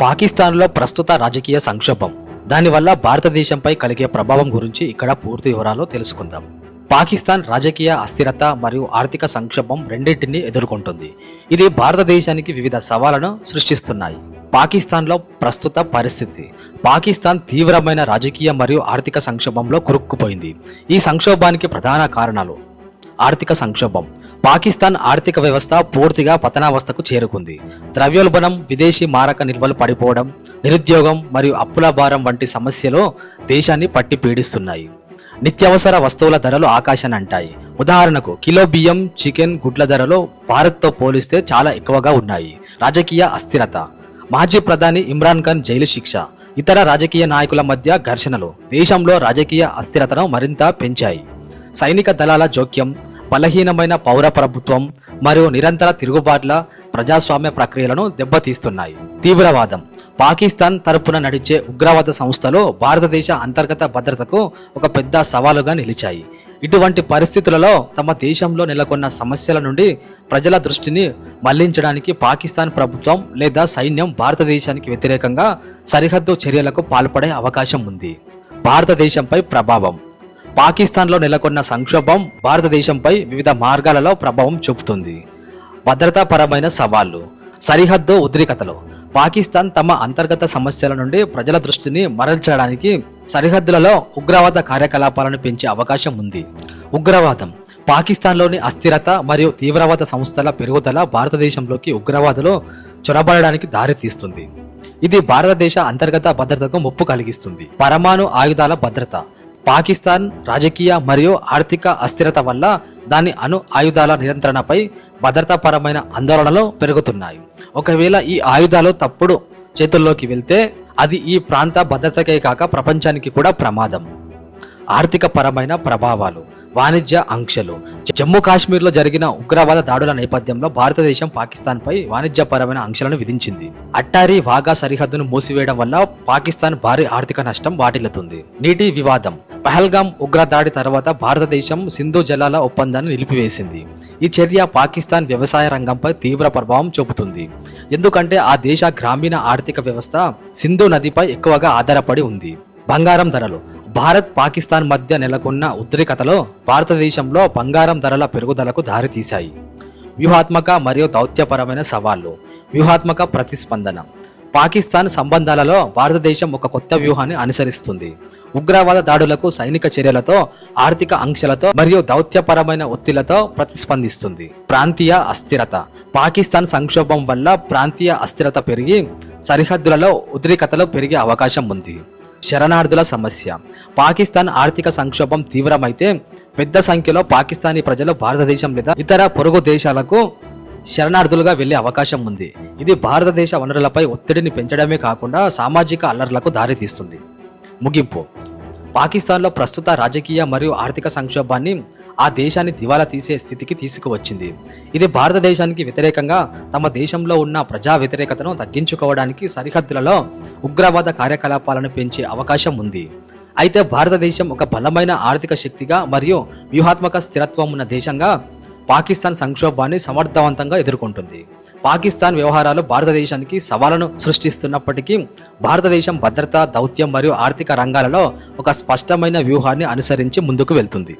పాకిస్తాన్లో ప్రస్తుత రాజకీయ సంక్షోభం. దానివల్ల భారతదేశంపై కలిగే ప్రభావం గురించి ఇక్కడ పూర్తి వివరాలు తెలుసుకుందాం. పాకిస్తాన్ రాజకీయ అస్థిరత మరియు ఆర్థిక సంక్షోభం రెండింటినీ ఎదుర్కొంటుంది. ఇది భారతదేశానికి వివిధ సవాళ్ళను సృష్టిస్తున్నాయి. పాకిస్తాన్లో ప్రస్తుత పరిస్థితి. పాకిస్తాన్ తీవ్రమైన రాజకీయ మరియు ఆర్థిక సంక్షోభంలో కురుక్కుపోయింది. ఈ సంక్షోభానికి ప్రధాన కారణాలు ఆర్థిక సంక్షోభం. పాకిస్తాన్ ఆర్థిక వ్యవస్థ పూర్తిగా పతనావస్థకు చేరుకుంది. ద్రవ్యోల్బణం విదేశీ మారక నిల్వలు పడిపోవడం నిరుద్యోగం మరియు అప్పుల భారం వంటి సమస్యలు దేశాన్ని పట్టి పీడిస్తున్నాయి. నిత్యావసర వస్తువుల ధరలు ఆకాశాన్ని అంటాయి. ఉదాహరణకు కిలో బియ్యం చికెన్ గుడ్ల ధరలు భారత్తో పోలిస్తే చాలా ఎక్కువగా ఉన్నాయి. రాజకీయ అస్థిరత. మాజీ ప్రధాని ఇమ్రాన్ ఖాన్ జైలు శిక్ష. ఇతర రాజకీయ నాయకుల మధ్య ఘర్షణలు. దేశంలో రాజకీయ అస్థిరతను మరింత పెంచాయి. సైనిక దళాల జోక్యం. బలహీనమైన పౌర ప్రభుత్వం మరియు నిరంతర తిరుగుబాట్ల ప్రజాస్వామ్య ప్రక్రియలను దెబ్బతీస్తున్నాయి. తీవ్రవాదం. పాకిస్తాన్ తరపున నడిచే ఉగ్రవాద సంస్థలు భారతదేశ అంతర్గత భద్రతకు ఒక పెద్ద సవాలుగా నిలిచాయి. ఇటువంటి పరిస్థితులలో తమ దేశంలో నెలకొన్న సమస్యల నుండి ప్రజల దృష్టిని మళ్ళించడానికి పాకిస్తాన్ ప్రభుత్వం లేదా సైన్యం భారతదేశానికి వ్యతిరేకంగా సరిహద్దు చర్యలకు పాల్పడే అవకాశం ఉంది. భారతదేశంపై ప్రభావం. పాకిస్తాన్లో నెలకొన్న సంక్షోభం భారతదేశంపై వివిధ మార్గాలలో ప్రభావం చూపుతుంది. భద్రతాపరమైన సవాళ్ళు సరిహద్దు ఉద్రిక్తతలు. పాకిస్తాన్ తమ అంతర్గత సమస్యల నుండి ప్రజల దృష్టిని మరల్చడానికి సరిహద్దులలో ఉగ్రవాద కార్యకలాపాలను పెంచే అవకాశం ఉంది. ఉగ్రవాదం పాకిస్తాన్లోని అస్థిరత మరియు తీవ్రవాద సంస్థల పెరుగుదల భారతదేశంలోకి ఉగ్రవాదులు చొరబడడానికి దారితీస్తుంది. ఇది భారతదేశ అంతర్గత భద్రతకు ముప్పు కలిగిస్తుంది. పరమాణు ఆయుధాల భద్రత పాకిస్తాన్ రాజకీయ మరియు ఆర్థిక అస్థిరత వల్ల దాని అణు ఆయుధాల నియంత్రణపై భద్రతాపరమైన ఆందోళనలు పెరుగుతున్నాయి. ఒకవేళ ఈ ఆయుధాలు తప్పుడు చేతుల్లోకి వెళ్తే అది ఈ ప్రాంత భద్రతకే కాక ప్రపంచానికి కూడా ప్రమాదం. ఆర్థిక పరమైన ప్రభావాలు. వాణిజ్య ఆంక్షలు. జమ్మూ కాశ్మీర్లో జరిగిన ఉగ్రవాద దాడుల నేపథ్యంలో భారతదేశం పాకిస్తాన్పై వాణిజ్యపరమైన ఆంక్షలను విధించింది. అట్టారీ వాగా సరిహద్దును మూసివేయడం వల్ల పాకిస్తాన్ భారీ ఆర్థిక నష్టం వాటిల్లుతుంది. నీటి వివాదం. పహల్గాం ఉగ్రదాడి తర్వాత భారతదేశం సింధు జలాల ఒప్పందాన్ని నిలిపివేసింది. ఈ చర్య పాకిస్తాన్ వ్యవసాయ రంగంపై తీవ్ర ప్రభావం చూపుతుంది. ఎందుకంటే ఆ దేశ గ్రామీణ ఆర్థిక వ్యవస్థ సింధు నదిపై ఎక్కువగా ఆధారపడి ఉంది. బంగారం ధరలు. భారత్ పాకిస్తాన్ మధ్య నెలకొన్న ఉద్రికతలో భారతదేశంలో బంగారం ధరల పెరుగుదలకు దారితీశాయి. వ్యూహాత్మక మరియు దౌత్యపరమైన సవాళ్ళు. వ్యూహాత్మక ప్రతిస్పందన. పాకిస్తాన్ సంబంధాలలో భారతదేశం ఒక కొత్త వ్యూహాన్ని అనుసరిస్తుంది. ఉగ్రవాద దాడులకు సైనిక చర్యలతో ఆర్థిక ఆంక్షలతో మరియు దౌత్యపరమైన ఒత్తిళ్ళతో ప్రతిస్పందిస్తుంది. ప్రాంతీయ అస్థిరత. పాకిస్తాన్ సంక్షోభం వల్ల ప్రాంతీయ అస్థిరత పెరిగి సరిహద్దులలో ఉద్రిక్తతలు పెరిగే అవకాశం ఉంది. శరణార్థుల సమస్య. పాకిస్తాన్ ఆర్థిక సంక్షోభం తీవ్రమైతే పెద్ద సంఖ్యలో పాకిస్తానీ ప్రజలు భారతదేశం లేదా ఇతర పొరుగు దేశాలకు శరణార్థులుగా వెళ్ళే అవకాశం ఉంది. ఇది భారతదేశ వనరులపై ఒత్తిడిని పెంచడమే కాకుండా సామాజిక అల్లర్లకు దారితీస్తుంది. ముగింపు. పాకిస్తాన్లో ప్రస్తుత రాజకీయ మరియు ఆర్థిక సంక్షోభాన్ని ఆ దేశాన్ని దివాలా తీసే స్థితికి తీసుకువచ్చింది. ఇది భారతదేశానికి వ్యతిరేకంగా తమ దేశంలో ఉన్న ప్రజా వ్యతిరేకతను తగ్గించుకోవడానికి సరిహద్దులలో ఉగ్రవాద కార్యకలాపాలను పెంచే అవకాశం ఉంది. అయితే భారతదేశం ఒక బలమైన ఆర్థిక శక్తిగా మరియు వ్యూహాత్మక స్థిరత్వం ఉన్న దేశంగా పాకిస్తాన్ సంక్షోభాన్ని సమర్థవంతంగా ఎదుర్కొంటుంది. పాకిస్తాన్ వ్యవహారాలు భారతదేశానికి సవాలను సృష్టిస్తున్నప్పటికీ భారతదేశం భద్రత దౌత్యం మరియు ఆర్థిక రంగాలలో ఒక స్పష్టమైన వ్యూహాన్ని అనుసరించి ముందుకు వెళ్తుంది.